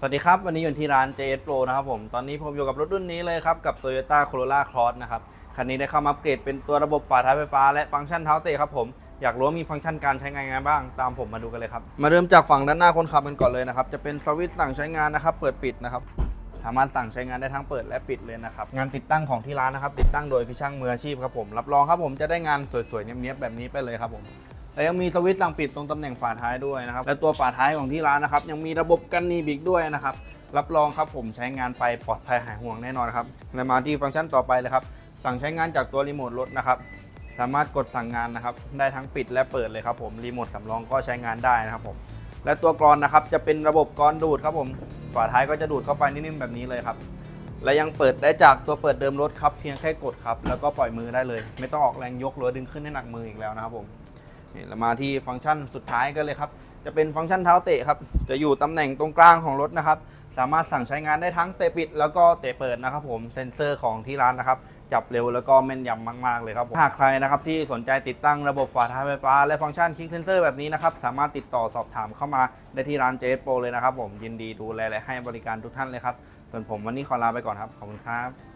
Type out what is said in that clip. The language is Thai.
สวัสดีครับ วันนี้อยู่ที่ร้าน JS Pro นะครับผม ตอนนี้ผมอยู่กับรถรุ่นนี้เลยครับ กับ Toyota Corolla Cross นะครับ คันนี้ได้เข้ามาอัปเกรดเป็นตัวระบบฝาท้ายไฟฟ้าและฟังก์ชันเท้าเตะครับผม อยากรู้ว่ามีฟังก์ชันการใช้งานยังไงบ้าง ตามผมมาดูกันเลยครับ มาเริ่มจากฝั่งด้านหน้าคนขับกันก่อนเลยนะครับ จะเป็นสวิตช์สั่งใช้งานนะครับ เปิดปิดนะครับ สามารถสั่งใช้งานได้ทั้งเปิดและปิดเลยนะครับ งานติดตั้งของที่ร้านนะครับ ติดตั้งโดยพี่ช่างมืออาชีพครับผม รับรองครับผมจะได้งานสวยๆเนี้ยบๆแบบนี้ไปเลยครับผม และยังมีสวิตช์สั่งปิดตรงตำแหน่งฝาท้ายด้วยนะครับ และตัวฝาท้ายของที่ร้านนะครับ ยังมีระบบกันนีบอีกด้วยนะครับ รับรองครับผมใช้งานไปปลอดภัยหายห่วงแน่นอนครับและมาที่ฟังก์ชันต่อไปเลยครับ สั่งใช้งานจากตัวรีโมทรถนะครับสามารถกดสั่งงานนะครับ ได้ทั้งปิดและเปิดเลยครับผมรีโมทสำรองก็ใช้งานได้นะครับผมและตัวกรอนนะครับจะเป็นระบบกรอนดูดครับผมฝาท้ายก็จะดูดเข้าไปนิ่มๆแบบนี้เลยครับและยังเปิดได้จากตัวเปิดเดิมรถครับเพียงแค่กดครับแล้วก็ปล่อยมือได้เลย ไม่ต้องออกแรงยกหรือดึงขึ้นให้หนักมืออีกแล้วนะครับผม เรามาที่ฟังก์ชันสุดท้ายกันเลยครับ จะเป็นฟังก์ชันเท้าเตะครับ จะอยู่ตำแหน่งตรงกลางของรถนะครับ สามารถสั่งใช้งานได้ทั้งเตะปิด แล้วก็เตะเปิดนะครับ ผม เซ็นเซอร์ของที่ร้านนะครับ จับเร็วแล้วก็แม่นยำมาก ๆ เลยครับผมหากใครนะครับที่สนใจติดตั้งระบบฝาท้ายไฟฟ้า และฟังก์ชันคิกเซนเซอร์แบบนี้นะครับ สามารถติดต่อสอบถามเข้ามาได้ที่ร้านเจสโปเลยนะครับ ผม ยินดีดูแลและให้บริการทุกท่านเลยครับ ส่วนผมวันนี้ขอลาไปก่อนครับ ขอบคุณครับ